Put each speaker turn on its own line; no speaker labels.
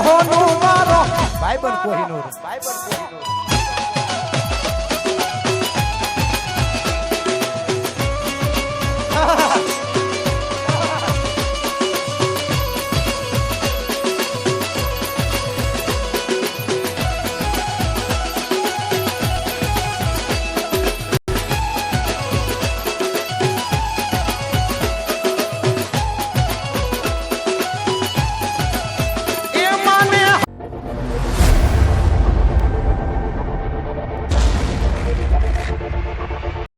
હોનું મારો. ભાઈ બંધ કોહીનું